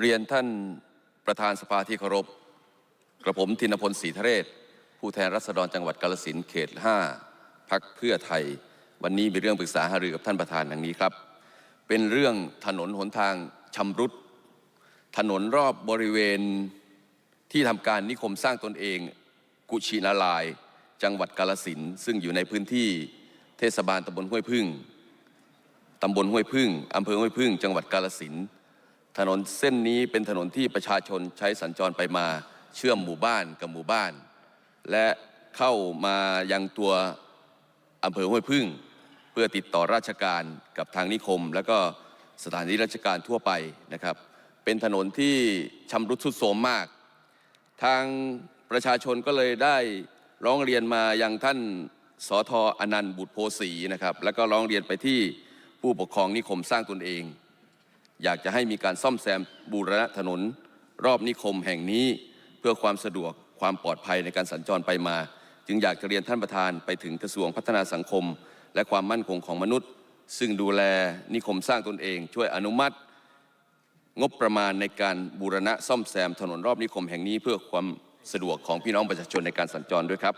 เรียนท่านประธานสภาที่เคารพ กระผมธินพลศรีทะเรศ ผู้แทนรัษฎรจังหวัดกาลสินเขต 5พักเพื่อไทย วันนี้มีเรื่องปรึกษาหารือกับท่านประธานดังนี้ครับ เป็นเรื่องถนนหนทางชำรุด ถนนรอบบริเวณที่ทำการนิคมสร้างตนเอง กุชินาลาย จังหวัดกาลสินซึ่งอยู่ในพื้นที่เทศบาลตำบลห้วยพึ่งตำบลห้วยพึ่งอำเภอห้วยพึ่ง จังหวัดกาลสิน ถนนเส้นนี้เป็นถนนที่ประชาชนใช้สัญจรไปมาเชื่อมหมู่บ้านกับหมู่บ้าน และเข้ามายังตัวอำเภอห้วยพึ่ง เพื่อติดต่อราชการกับทางนิคม และก็สถานีราชการทั่วไปนะครับ เป็นถนนที่ชำรุดทรุดโทรมมาก ทางประชาชนก็เลยได้ร้องเรียนมายังท่านสอทออนันต์บุตรโพสีนะครับ แล้วก็ร้องเรียนไปที่ผู้ปกครองนิคมสร้างตนเอง อยากจะให้มีการซ่อมแซมบูรณะถนน รอบนิคมแห่งนี้เพื่อความสะดวกความปลอดภัยในการสัญจรไปมา จึงอยากจะเรียนท่านประธานไปถึงกระทรวงพัฒนาสังคม และความมั่นคงของมนุษย์ ซึ่งดูแลนิคมสร้างตนเอง ช่วยอนุมัติ งบประมาณในการบูรณะซ่อมแซมถนนรอบนิคมแห่งนี้เพื่อความสะดวกของพี่น้องประชาชนในการสัญจรด้วยครับ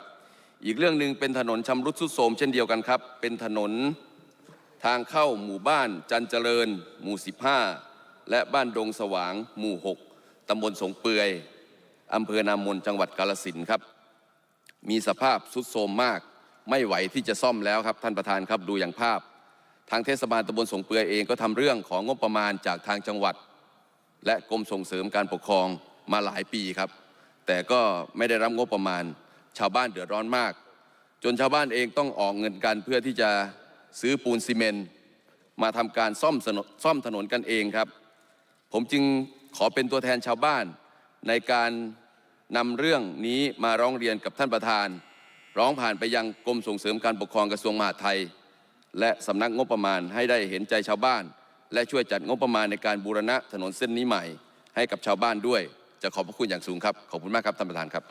อีกเรื่องหนึ่งเป็นถนนชำรุดทรุดโทรมเช่นเดียวกันครับ เป็นถนน ทางเข้าหมู่บ้านจันเจริญ หมู่ 15 และบ้านดงสว่าง หมู่ 6 ตำบลสงเปือยอำเภอนามนจังหวัดกาลสินครับ มีสภาพทรุดโทรมมาก ไม่ไหวที่จะซ่อมแล้วครับท่านประธานครับดูอย่างภาพ ทางเทศบาลตำบลสงเปือยเองก็ทำเรื่องของงบประมาณจากทางจังหวัด และกรมส่งเสริมการปกครองมาหลายปีครับ แต่ก็ไม่ได้รับงบประมาณ ชาวบ้านเดือดร้อนมาก จนชาวบ้านเองต้องออกเงินกันเพื่อที่จะ ซื้อปูนซีเมนต์มาทำการซ่อมถนนซ่อมถนนกันเองครับ ผมจึงขอเป็นตัวแทนชาวบ้าน ในการนำเรื่องนี้มาร้องเรียนกับท่านประธาน ร้องผ่านไปยังกรมส่งเสริมการปกครองกระทรวงมหาดไทย และสำนักงบประมาณให้ได้เห็นใจชาวบ้าน และช่วยจัดงบประมาณในการบูรณะถนนเส้นนี้ใหม่ ให้กับชาวบ้านด้วย จะขอบพระคุณอย่างสูงครับ ขอบคุณมากครับท่านประธานครับ